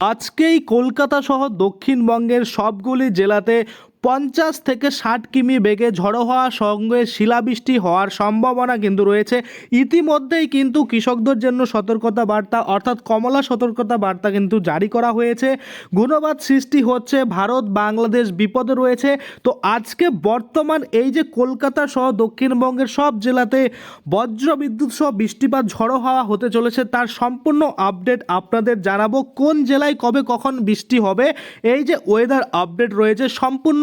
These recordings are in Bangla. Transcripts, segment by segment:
আজকেই কলকাতা সহ দক্ষিণবঙ্গের সবগুলি জেলাতে পঞ্চাশ থেকে ষাট কিমি বেগে ঝড়ো হওয়ার সঙ্গে শিলাবৃষ্টি হওয়ার সম্ভাবনা কিন্তু রয়েছে। ইতিমধ্যেই কিন্তু কৃষকদের জন্য সতর্কতা বার্তা, অর্থাৎ কমলা সতর্কতা বার্তা কিন্তু জারি করা হয়েছে। গুণবাদ সৃষ্টি হচ্ছে, ভারত, বাংলাদেশ বিপদে রয়েছে। তো আজকে বর্তমান এই যে কলকাতা সহ দক্ষিণবঙ্গের সব জেলাতে বজ্র বিদ্যুৎ সহ বৃষ্টিপাত, ঝড়ো হওয়া হতে চলেছে, তার সম্পূর্ণ আপডেট আপনাদের জানাব। কোন জেলায় কবে কখন বৃষ্টি হবে? এই যে ওয়েদার আপডেট রয়েছে, সম্পূর্ণ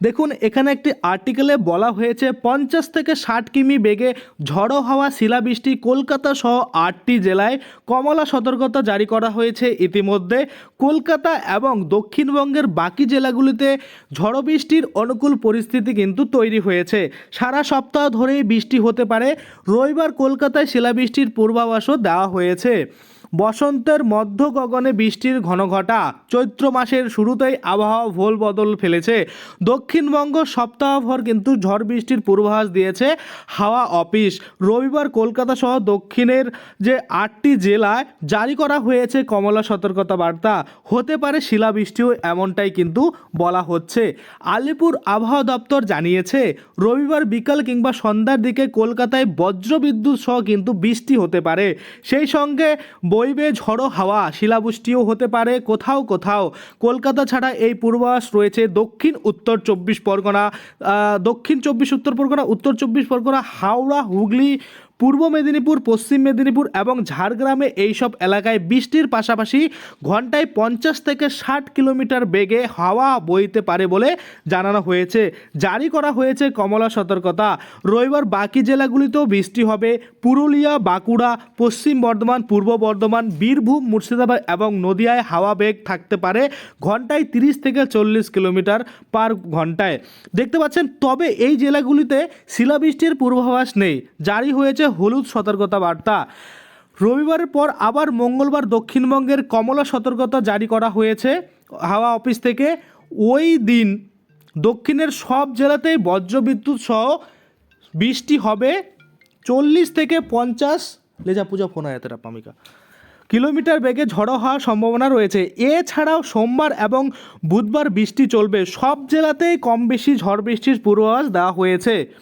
দেখুন, এখানে একটি আর্টিকেলে বলা হয়েছে, পঞ্চাশ থেকে ষাট কিমি বেগে ঝড়ো হাওয়া শিলাবৃষ্টি কলকাতা সহ আটটি জেলায় কমলা সতর্কতা জারি করা হয়েছে। ইতিমধ্যে কলকাতা এবং দক্ষিণবঙ্গের বাকি জেলাগুলিতে ঝড়ো বৃষ্টির অনুকূল পরিস্থিতি কিন্তু তৈরি হয়েছে। সারা সপ্তাহ ধরেই বৃষ্টি হতে পারে। রবিবার কলকাতায় শিলাবৃষ্টির পূর্বাভাসও দেওয়া হয়েছে। বসন্তের মধ্য গগনে বৃষ্টির ঘনঘটা। চৈত্র মাসের শুরুতেই আবহাওয়া ভোল বদল ফেলেছে। দক্ষিণবঙ্গ সপ্তাহভর কিন্তু ঝড় বৃষ্টির পূর্বাভাস দিয়েছে হাওয়া অফিস। রবিবার কলকাতা সহ দক্ষিণের যে আটটি জেলায় জারি করা হয়েছে কমলা সতর্কতা বার্তা। হতে পারে শিলাবৃষ্টিও এমনটাই কিন্তু বলা হচ্ছে। আলিপুর আবহাওয়া দপ্তর জানিয়েছে, রবিবার বিকাল কিংবা সন্ধ্যার দিকে কলকাতায় বজ্রবিদ্যুৎ সহ কিন্তু বৃষ্টি হতে পারে। সেই সঙ্গে বইবে ঝড়ো হাওয়া, শিলাবৃষ্টিও হতে পারে, কোথাও কোথাও। কলকাতা ছাড়া এই পূর্বাভাস রয়েছে দক্ষিণ উত্তর চব্বিশ পরগনা দক্ষিণ চব্বিশ উত্তর পরগনা, উত্তর চব্বিশ পরগনা, হাওড়া, হুগলি পূর্ব মেদিনীপুর, পশ্চিম মেদিনীপুর এবং ঝাড়গ্রামে এইসব এলাকায় বৃষ্টির পাশাপাশি ঘন্টায় পঞ্চাশ থেকে ষাট কিলোমিটার বেগে হাওয়া বইতে পারে বলে জানানো হয়েছে। জারি করা হয়েছে কমলা সতর্কতা। রবিবার বাকি জেলাগুলিতেও বৃষ্টি হবে। পুরুলিয়া, বাঁকুড়া, পশ্চিম বর্ধমান, পূর্ব বর্ধমান, বীরভূম, মুর্শিদাবাদ এবং নদিয়ায় হাওয়া বেগ থাকতে পারে ঘন্টায় তিরিশ থেকে চল্লিশ কিলোমিটার পার ঘন্টায়। দেখতে পাচ্ছেন, তবে এই জেলাগুলিতে শিলাবৃষ্টির পূর্বাভাস নেই। জারি হয়েছে হলুদ সতর্কতা বার্তা। রবিবারের পর আবার মঙ্গলবার দক্ষিণবঙ্গের কমলা সতর্কতা জারি করা হয়েছে। হাওয়া অফিস থেকে ওই দিন দক্ষিণের সব জেলাতেই বজ্রবিদ্যুৎ সহ বৃষ্টি হবে। চল্লিশ থেকে পঞ্চাশ লেজা পূজা ফোন পামিকা। কিলোমিটার বেগে ঝড়ো হওয়ার সম্ভাবনা রয়েছে। এছাড়াও সোমবার এবং বুধবার বৃষ্টি চলবে। সব জেলাতেই কম বেশি ঝড় বৃষ্টির পূর্বাভাস দেওয়া হয়েছে।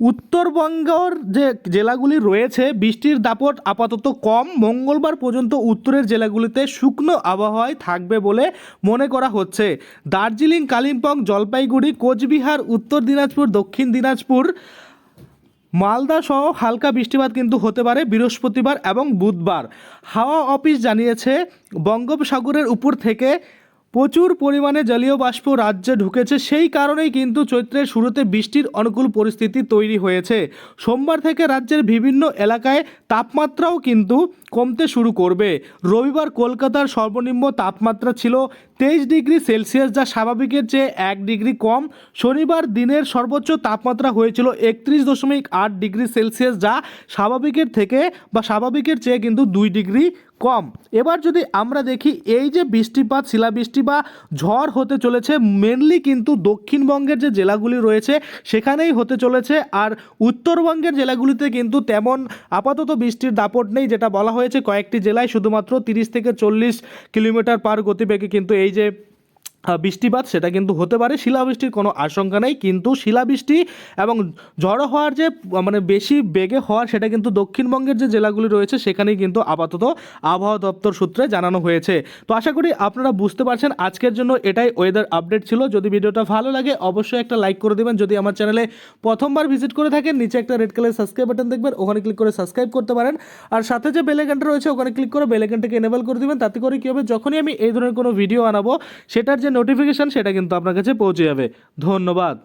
উত্তরবঙ্গর যে জেলাগুলি রয়েছে, বৃষ্টির দাপট আপাতত কম। মঙ্গলবার পর্যন্ত উত্তরের জেলাগুলিতে শুকনো আবহাওয়ায় থাকবে বলে মনে করা হচ্ছে। দার্জিলিং, কালিম্পং, জলপাইগুড়ি, কোচবিহার, উত্তর দিনাজপুর, দক্ষিণ দিনাজপুর, মালদা সহ হালকা বৃষ্টিপাত কিন্তু হতে পারে বৃহস্পতিবার এবং বুধবার। হাওয়া অফিস জানিয়েছে, বঙ্গোপসাগরের উপর থেকে প্রচুর পরিমাণে জলীয় বাষ্প রাজ্যে ঢুকেছে। সেই কারণেই কিন্তু চৈত্রের শুরুতে বৃষ্টির অনুকূল পরিস্থিতি তৈরি হয়েছে। সোমবার থেকে রাজ্যের বিভিন্ন এলাকায় তাপমাত্রাও কিন্তু কমতে শুরু করবে। রবিবার কলকাতার সর্বনিম্ন তাপমাত্রা ছিল তেইশ ডিগ্রি সেলসিয়াস, যা স্বাভাবিকের চেয়ে এক ডিগ্রি কম। শনিবার দিনের সর্বোচ্চ তাপমাত্রা হয়েছিল একত্রিশ দশমিক আট ডিগ্রি সেলসিয়াস, যা স্বাভাবিকের থেকে বা স্বাভাবিকের চেয়ে কিন্তু দুই ডিগ্রি কম। এবার যদি আমরা দেখি, এই যে বৃষ্টিপাত, শিলাবৃষ্টি বা ঝড় হতে চলেছে মেনলি কিন্তু দক্ষিণবঙ্গের যে জেলাগুলি রয়েছে, সেখানেই হতে চলেছে। আর উত্তরবঙ্গের জেলাগুলিতে কিন্তু তেমন আপাতত বৃষ্টির দাপট নেই, যেটা বলা হয়েছে কয়েকটি জেলায়, শুধুমাত্র তিরিশ থেকে চল্লিশ কিলোমিটার পার গতিবেগে কিন্তু এই যে আহ, বৃষ্টিপাত, সেটা কিন্তু হতে পারে। শিলাবৃষ্টির কোনো আশঙ্কা নেই, কিন্তু শিলাবৃষ্টি এবং ঝড়ো হওয়ার যে মানে বেশি বেগে হওয়ার, সেটা কিন্তু দক্ষিণবঙ্গের যে জেলাগুলি রয়েছে, সেখানেই কিন্তু আপাতত আবহাওয়া দপ্তর সূত্রে জানানো হয়েছে। তো আশা করি আপনারা বুঝতে পারছেন, আজকের জন্য এটাই ওয়েদার আপডেট ছিল। যদি ভিডিওটা ভালো লাগে, অবশ্যই একটা লাইক করে দেবেন। যদি আমার চ্যানেলে প্রথমবার ভিজিট করে থাকেন, নিচে একটা রেড কালার সাবস্ক্রাইব বাটন দেখবেন, ওখানে ক্লিক করে সাবস্ক্রাইব করতে পারেন। আর সাথে যে বেলেকানটা রয়েছে, ওখানে ক্লিক করে বেলেকানটাকে এনেবল করে দিবেন। তাতে করে কী হবে, যখনই আমি এই ধরনের কোনো ভিডিও আনাবো, সেটার যে নোটিফিকেশান সেটা কিন্তু আপনার কাছে পৌঁছে যাবে। ধন্যবাদ।